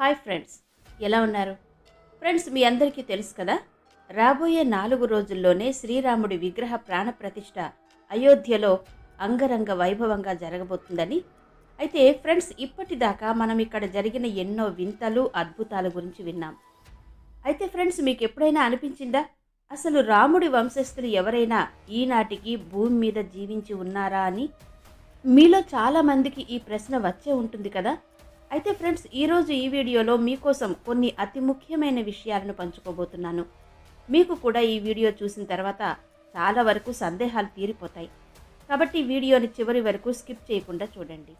Hi friends ఎలా ఉన్నారు? Friends మీ అందరికీ తెలుసు కదా రాబోయే నాలుగు రోజుల్లోనే శ్రీరాముడి విగ్రహ ప్రాణప్రతిష్ఠ అయోధ్యలో అంగరంగ వైభవంగా జరగబోతుందని. అయితే ఫ్రెండ్స్ ఇప్పటిదాకా మనం ఇక్కడ జరిగిన ఎన్నో వింతలు అద్భుతాల గురించి విన్నాం. అయితే ఫ్రెండ్స్ మీకు ఎప్పుడైనా అనిపించిందా? అసలు రాముడి వంశస్థులు ఎవరైనా ఈనాటికి భూమి మీద జీవించి ఉన్నారా అని? మీలో చాలామందికి ఈ ప్రశ్న వచ్చే ఉంటుంది కదా. అయితే ఫ్రెండ్స్ ఈరోజు ఈ వీడియోలో మీకోసం కొన్ని అతి ముఖ్యమైన విషయాలను పంచుకోబోతున్నాను. మీకు కూడా ఈ వీడియో చూసిన తర్వాత చాలా వరకు సందేహాలు తీరిపోతాయి. కాబట్టి వీడియోని చివరి వరకు స్కిప్ చేయకుండా చూడండి.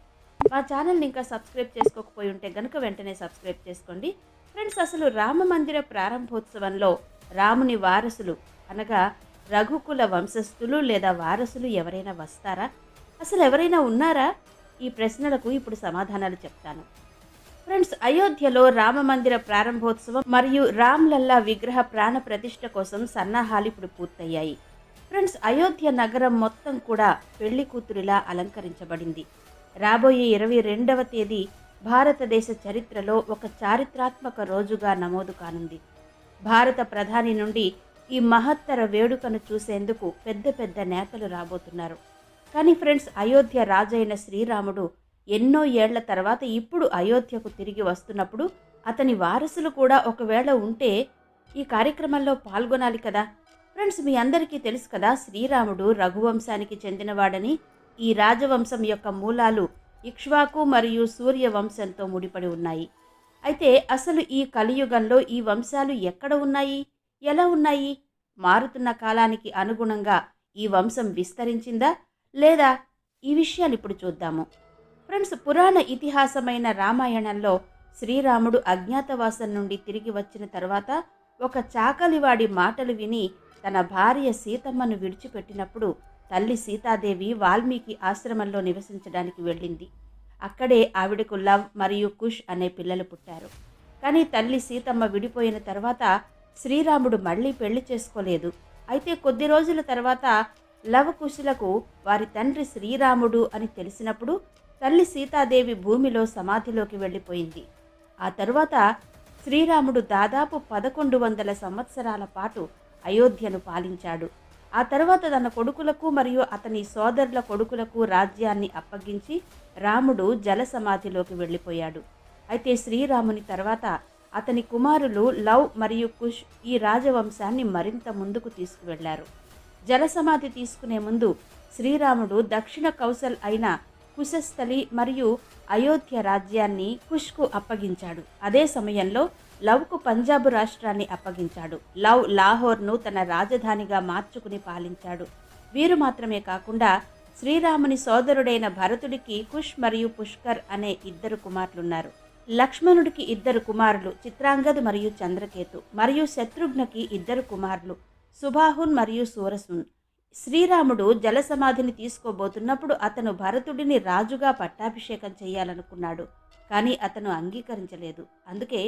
మా ఛానల్ని ఇంకా సబ్స్క్రైబ్ చేసుకోకపోయి ఉంటే గనుక వెంటనే సబ్స్క్రైబ్ చేసుకోండి. ఫ్రెండ్స్ అసలు రామ మందిర ప్రారంభోత్సవంలో రాముని వారసులు అనగా రఘుకుల వంశస్థులు లేదా వారసులు ఎవరైనా వస్తారా? అసలు ఎవరైనా ఉన్నారా? ఈ ప్రశ్నలకు ఇప్పుడు సమాధానాలు చెప్తాను. ఫ్రెండ్స్ అయోధ్యలో రామ మందిర ప్రారంభోత్సవం మరియు రామ్లల్లా విగ్రహ ప్రాణ ప్రతిష్ఠ కోసం సన్నాహాలు ఇప్పుడు పూర్తయ్యాయి. ఫ్రెండ్స్ అయోధ్య నగరం మొత్తం కూడా పెళ్ళి కూతురిలా అలంకరించబడింది. రాబోయే ఇరవై రెండవ తేదీ భారతదేశ చరిత్రలో ఒక చారిత్రాత్మక రోజుగా నమోదు కానుంది. భారత ప్రధాని నుండి ఈ మహత్తర వేడుకను చూసేందుకు పెద్ద పెద్ద నేతలు రాబోతున్నారు. కానీ ఫ్రెండ్స్ అయోధ్య రాజైన శ్రీరాముడు ఎన్నో ఏళ్ళ తర్వాత ఇప్పుడు అయోధ్యకు తిరిగి వస్తున్నప్పుడు అతని వారసులు కూడా ఒకవేళ ఉంటే ఈ కార్యక్రమంలో పాల్గొనాలి కదా. ఫ్రెండ్స్ మీ అందరికీ తెలుసు కదా శ్రీరాముడు రఘువంశానికి చెందినవాడని ఈ రాజవంశం యొక్క మూలాలు ఇక్ష్వాకు మరియు సూర్య వంశంతో ముడిపడి ఉన్నాయి. అయితే అసలు ఈ కలియుగంలో ఈ వంశాలు ఎక్కడ ఉన్నాయి? ఎలా ఉన్నాయి? మారుతున్న కాలానికి అనుగుణంగా ఈ వంశం విస్తరించిందా? లేదా ఈ విషయాలు ఇప్పుడు చూద్దాము. ఫ్రెండ్స్ పురాణ ఇతిహాసమైన రామాయణంలో శ్రీరాముడు అజ్ఞాతవాసం నుండి తిరిగి వచ్చిన తర్వాత ఒక చాకలివాడి మాటలు విని తన భార్య సీతమ్మను విడిచిపెట్టినప్పుడు తల్లి సీతాదేవి వాల్మీకి ఆశ్రమంలో నివసించడానికి వెళ్ళింది. అక్కడే ఆవిడకు లవ్ మరియు కుష్ అనే పిల్లలు పుట్టారు. కానీ తల్లి సీతమ్మ విడిపోయిన తర్వాత శ్రీరాముడు మళ్ళీ పెళ్ళి చేసుకోలేదు. అయితే కొద్ది రోజుల తర్వాత లవ కుశులకు వారి తండ్రి శ్రీరాముడు అని తెలిసినప్పుడు తల్లి సీతాదేవి భూమిలో సమాధిలోకి వెళ్ళిపోయింది. ఆ తరువాత శ్రీరాముడు దాదాపు పదకొండు వందల సంవత్సరాల పాటు అయోధ్యను పాలించాడు. ఆ తర్వాత తన కొడుకులకు మరియు అతని సోదరుల కొడుకులకు రాజ్యాన్ని అప్పగించి రాముడు జల సమాధిలోకి వెళ్ళిపోయాడు. అయితే శ్రీరాముని తర్వాత అతని కుమారులు లవ్ మరియు కుష్ ఈ రాజవంశాన్ని మరింత ముందుకు తీసుకువెళ్ళారు. జలసమాధి తీసుకునే ముందు శ్రీరాముడు దక్షిణ కౌశల్ అయిన కుశస్థలి మరియు అయోధ్య రాజ్యాన్ని కుష్కు అప్పగించాడు. అదే సమయంలో లవ్కు పంజాబ్ రాష్ట్రాన్ని అప్పగించాడు. లవ్ లాహోర్ను తన రాజధానిగా మార్చుకుని పాలించాడు. వీరు మాత్రమే కాకుండా శ్రీరాముని సోదరుడైన భరతుడికి కుష్ మరియు పుష్కర్ అనే ఇద్దరు కుమారులున్నారు. లక్ష్మణుడికి ఇద్దరు కుమారులు చిత్రాంగద్ మరియు చంద్రకేతు మరియు శత్రుఘ్నకి ఇద్దరు కుమారులు. సుబాహున్ మరియు సూరసున్. శ్రీరాముడు జలసమాధిని తీసుకోబోతున్నప్పుడు అతను భరతుడిని రాజుగా పట్టాభిషేకం చేయాలనుకున్నాడు. కానీ అతను అంగీకరించలేదు. అందుకే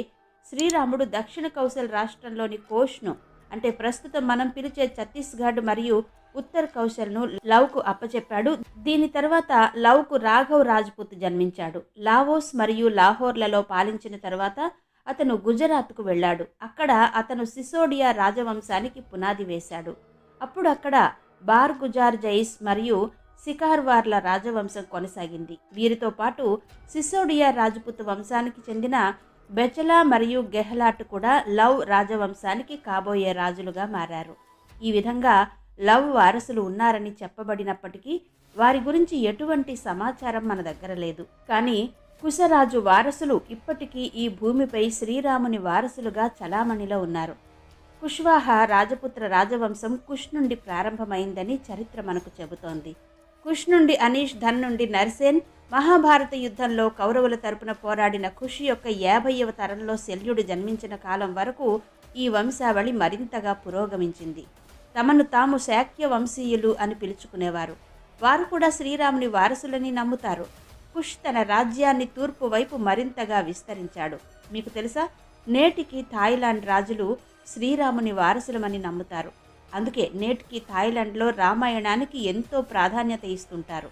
శ్రీరాముడు దక్షిణ కౌశల్ రాష్ట్రంలోని కోష్ను అంటే ప్రస్తుతం మనం పిలిచే ఛత్తీస్గఢ్ మరియు ఉత్తర్ కౌశల్ను లవ్కు అప్పచెప్పాడు. దీని తర్వాత లవ్కు రాఘవ్ రాజ్పుత్ జన్మించాడు. లావోస్ మరియు లాహోర్లలో పాలించిన తర్వాత అతను గుజరాత్కు వెళ్ళాడు. అక్కడ అతను సిసోడియా రాజవంశానికి పునాది వేశాడు. అప్పుడు అక్కడ బార్ గుజార్ జైస్ మరియు సికార్వార్ల రాజవంశం కొనసాగింది. వీరితో పాటు సిసోడియా రాజపుత్ వంశానికి చెందిన బెచలా మరియు గెహ్లాట్ కూడా లవ్ రాజవంశానికి కాబోయే రాజులుగా మారారు. ఈ విధంగా లవ్ వారసులు ఉన్నారని చెప్పబడినప్పటికీ వారి గురించి ఎటువంటి సమాచారం మన దగ్గర లేదు. కానీ కుశరాజు వారసులు ఇప్పటికీ ఈ భూమిపై శ్రీరాముని వారసులుగా చలామణిలో ఉన్నారు. కుష్వాహ రాజపుత్ర రాజవంశం కుష్ నుండి ప్రారంభమైందని చరిత్ర మనకు చెబుతోంది. కుష్ నుండి అనీష్ ధన్ నుండి నర్సేన్ మహాభారత యుద్ధంలో కౌరవుల తరపున పోరాడిన కుష్ యొక్క యాభైవ తరంలో శల్యుడు జన్మించిన కాలం వరకు ఈ వంశావళి మరింతగా పురోగమించింది. తమను తాము శాక్య వంశీయులు అని పిలుచుకునేవారు. వారు కూడా శ్రీరాముని వారసులని నమ్ముతారు. కుష్ తన రాజ్యాన్ని తూర్పు వైపు మరింతగా విస్తరించాడు. మీకు తెలుసా? నేటికి థాయిలాండ్ రాజులు శ్రీరాముని వారసులమని నమ్ముతారు. అందుకే నేటికి థాయిలాండ్లో రామాయణానికి ఎంతో ప్రాధాన్యత ఇస్తుంటారు.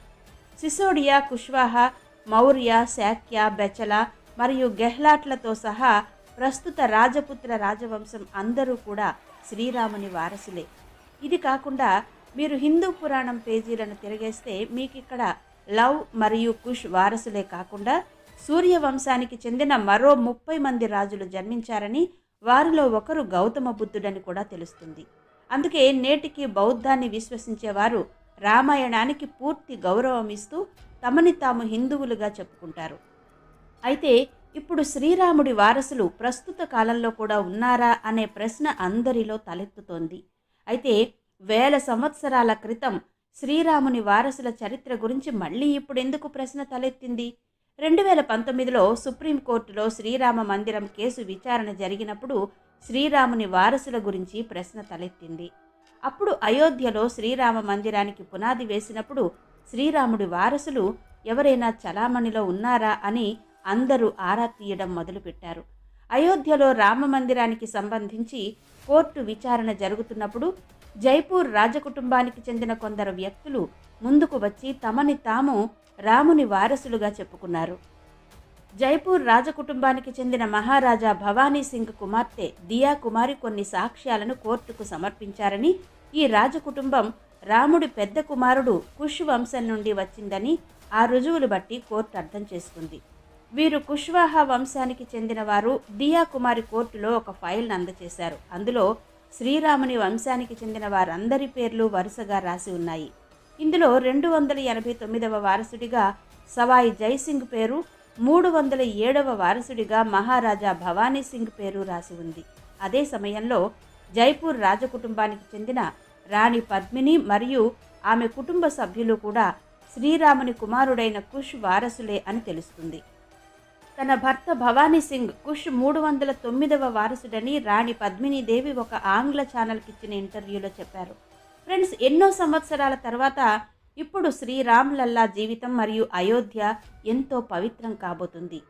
సిసోడియా కుష్వాహ మౌర్య శాక్య బెచల మరియు గెహ్లాట్లతో సహా ప్రస్తుత రాజపుత్ర రాజవంశం అందరూ కూడా శ్రీరాముని వారసులే. ఇది కాకుండా మీరు హిందూ పురాణం పేజీలను తిరగేస్తే మీకు ఇక్కడ లవ్ మరియు కుష్ వారసులే కాకుండా సూర్యవంశానికి చెందిన మరో ముప్పై మంది రాజులు జన్మించారని వారిలో ఒకరు గౌతమ బుద్ధుడని కూడా తెలుస్తుంది. అందుకే నేటికి బౌద్ధాన్ని విశ్వసించేవారు రామాయణానికి పూర్తి గౌరవం ఇస్తూ తమని తాము హిందువులుగా చెప్పుకుంటారు. అయితే ఇప్పుడు శ్రీరాముడి వారసులు ప్రస్తుత కాలంలో కూడా ఉన్నారా అనే ప్రశ్న అందరిలో తలెత్తుతోంది. అయితే వేల సంవత్సరాల క్రితం శ్రీరాముని వారసుల చరిత్ర గురించి మళ్ళీ ఇప్పుడు ఎందుకు ప్రశ్న తలెత్తింది? రెండు వేల పంతొమ్మిదిలో సుప్రీంకోర్టులో శ్రీరామ మందిరం కేసు విచారణ జరిగినప్పుడు శ్రీరాముని వారసుల గురించి ప్రశ్న తలెత్తింది. అప్పుడు అయోధ్యలో శ్రీరామ మందిరానికి పునాది వేసినప్పుడు శ్రీరాముడి వారసులు ఎవరైనా చలామణిలో ఉన్నారా? అని అందరూ ఆరా తీయడం మొదలుపెట్టారు. అయోధ్యలో రామ మందిరానికి సంబంధించి కోర్టు విచారణ జరుగుతున్నప్పుడు జైపూర్ రాజకుటుంబానికి చెందిన కొందరు వ్యక్తులు ముందుకు వచ్చి తమని తాము రాముని వారసులుగా చెప్పుకున్నారు. జైపూర్ రాజకుటుంబానికి చెందిన మహారాజా భవానీ సింగ్ కుమార్తె దియా కుమారి కొన్ని సాక్ష్యాలను కోర్టుకు సమర్పించారని ఈ రాజకుటుంబం రాముడి పెద్ద కుమారుడు కుష్ వంశం నుండి వచ్చిందని ఆ రుజువులు బట్టి కోర్టు అర్థం చేసుకుంది. వీరు కుష్వాహ వంశానికి చెందిన వారు దియా కుమారి కోర్టులో ఒక ఫైల్ను అందజేశారు. అందులో శ్రీరాముని వంశానికి చెందిన వారందరి పేర్లు వరుసగా రాసి ఉన్నాయి. ఇందులో రెండు వందల ఎనభై తొమ్మిదవ వారసుడిగా సవాయి జైసింగ్ పేరు మూడు వందల ఏడవ వారసుడిగా మహారాజా భవానీ సింగ్ పేరు రాసి ఉంది. అదే సమయంలో జైపూర్ రాజకుటుంబానికి చెందిన రాణి పద్మిని మరియు ఆమె కుటుంబ సభ్యులు కూడా శ్రీరాముని కుమారుడైన కుష్ వారసులే అని తెలుస్తుంది. తన భర్త భవానీ సింగ్ కుష్ మూడు వందల తొమ్మిదవ వారసుడని రాణి పద్మినీదేవి ఒక ఆంగ్ల ఛానల్కి ఇచ్చిన ఇంటర్వ్యూలో చెప్పారు. ఫ్రెండ్స్ ఎన్నో సంవత్సరాల తర్వాత ఇప్పుడు శ్రీరామ్లల్లా జీవితం మరియు అయోధ్య ఎంతో పవిత్రం కాబోతుంది.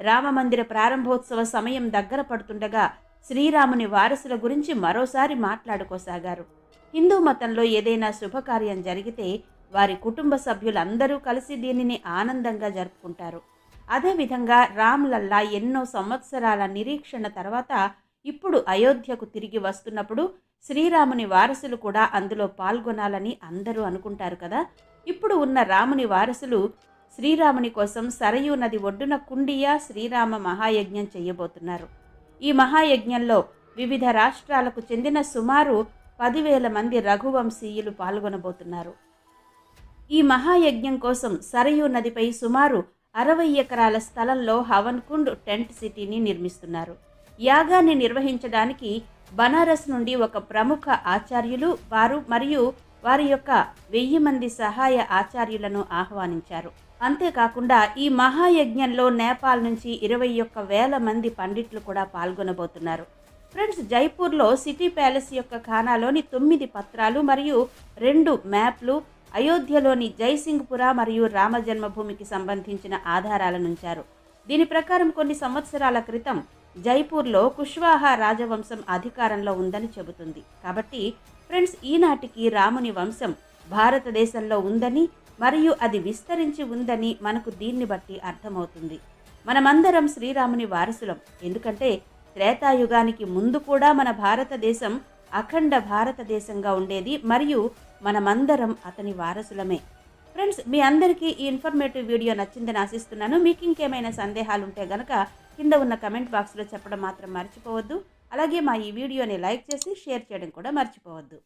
రామమందిర ప్రారంభోత్సవ సమయం దగ్గర పడుతుండగా శ్రీరాముని వారసుల గురించి మరోసారి మాట్లాడుకోసాగారు. హిందూ మతంలో ఏదైనా శుభకార్యం జరిగితే వారి కుటుంబ సభ్యులందరూ కలిసి దీనిని ఆనందంగా జరుపుకుంటారు. అదేవిధంగా రామ్లల్లా ఎన్నో సంవత్సరాల నిరీక్షణ తర్వాత ఇప్పుడు అయోధ్యకు తిరిగి వస్తున్నప్పుడు శ్రీరాముని వారసులు కూడా అందులో పాల్గొనాలని అందరూ అనుకుంటారు కదా. ఇప్పుడు ఉన్న రాముని వారసులు శ్రీరాముని కోసం సరయూ నది ఒడ్డున కుండియా శ్రీరామ మహాయజ్ఞం చేయబోతున్నారు. ఈ మహాయజ్ఞంలో వివిధ రాష్ట్రాలకు చెందిన సుమారు పదివేల మంది రఘువంశీయులు పాల్గొనబోతున్నారు. ఈ మహాయజ్ఞం కోసం సరయూ నదిపై సుమారు అరవై ఎకరాల స్థలంలో హవన్ కుండ్ టెంట్ సిటీని నిర్మిస్తున్నారు. యాగాన్ని నిర్వహించడానికి బనారస్ నుండి ఒక ప్రముఖ ఆచార్యులు వారు మరియు వారి యొక్క వెయ్యి మంది సహాయ ఆచార్యులను ఆహ్వానించారు. అంతేకాకుండా ఈ మహాయజ్ఞంలో నేపాల్ నుంచి ఇరవై ఒక్క వేల మంది పండిట్లు కూడా పాల్గొనబోతున్నారు. ఫ్రెండ్స్ జైపూర్లో సిటీ ప్యాలెస్ యొక్క ఖానాలోని తొమ్మిది పత్రాలు మరియు రెండు మ్యాప్లు అయోధ్యలోని జైసింగ్పుర మరియు రామ జన్మభూమికి సంబంధించిన ఆధారాలను ఉంచారు దీని ప్రకారం కొన్ని సంవత్సరాల క్రితం జైపూర్లో కుష్వాహ రాజవంశం అధికారంలో ఉందని చెబుతుంది. కాబట్టి ఫ్రెండ్స్ ఈనాటికి రాముని వంశం భారతదేశంలో ఉందని మరియు అది విస్తరించి ఉందని మనకు దీన్ని బట్టి అర్థమవుతుంది. మనమందరం శ్రీరాముని వారసులం. ఎందుకంటే త్రేతాయుగానికి ముందు కూడా మన భారతదేశం అఖండ భారతదేశంగా ఉండేది మరియు మనమందరం అతని వారసులమే. ఫ్రెండ్స్ మీ అందరికీ ఈ ఇన్ఫర్మేటివ్ వీడియో నచ్చిందని ఆశిస్తున్నాను. మీకు ఇంకేమైనా సందేహాలు ఉంటే గనక కింద ఉన్న కమెంట్ బాక్స్లో చెప్పడం మాత్రం మర్చిపోవద్దు. అలాగే మా ఈ వీడియోని లైక్ చేసి షేర్ చేయడం కూడా మర్చిపోవద్దు.